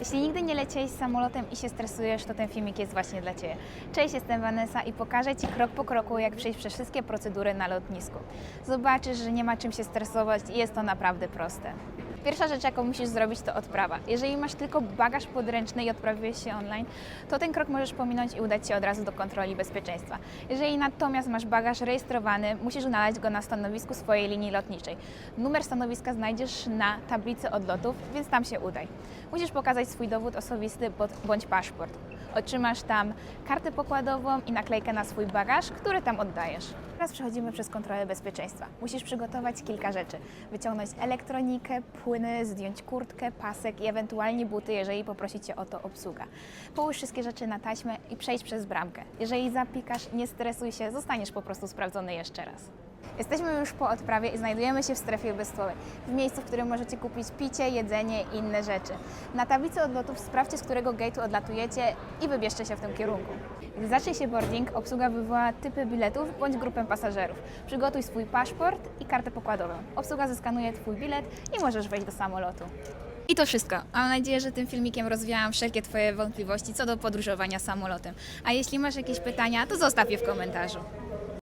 Jeśli nigdy nie leciałeś samolotem i się stresujesz, to ten filmik jest właśnie dla Ciebie. Cześć, jestem Vanessa i pokażę Ci krok po kroku, jak przejść przez wszystkie procedury na lotnisku. Zobaczysz, że nie ma czym się stresować i jest to naprawdę proste. Pierwsza rzecz, jaką musisz zrobić, to odprawa. Jeżeli masz tylko bagaż podręczny i odprawiłeś się online, to ten krok możesz pominąć i udać się od razu do kontroli bezpieczeństwa. Jeżeli natomiast masz bagaż rejestrowany, musisz znaleźć go na stanowisku swojej linii lotniczej. Numer stanowiska znajdziesz na tablicy odlotów, więc tam się udaj. Musisz pokazać swój dowód osobisty bądź paszport. Otrzymasz tam kartę pokładową i naklejkę na swój bagaż, który tam oddajesz. Teraz przechodzimy przez kontrolę bezpieczeństwa. Musisz przygotować kilka rzeczy. Wyciągnąć elektronikę, płyny, zdjąć kurtkę, pasek i ewentualnie buty, jeżeli poprosi Cię o to obsługa. Połóż wszystkie rzeczy na taśmę i przejdź przez bramkę. Jeżeli zapikasz, nie stresuj się, zostaniesz po prostu sprawdzony jeszcze raz. Jesteśmy już po odprawie i znajdujemy się w strefie bezstłowej, w miejscu, w którym możecie kupić picie, jedzenie i inne rzeczy. Na tablicy odlotów sprawdźcie, z którego gate'u odlatujecie i wybierzcie się w tym kierunku. Gdy zacznie się boarding, obsługa wywoła typy biletów bądź grupę pasażerów. Przygotuj swój paszport i kartę pokładową. Obsługa zeskanuje Twój bilet i możesz wejść do samolotu. I to wszystko. Mam nadzieję, że tym filmikiem rozwiałam wszelkie Twoje wątpliwości co do podróżowania samolotem. A jeśli masz jakieś pytania, to zostaw je w komentarzu.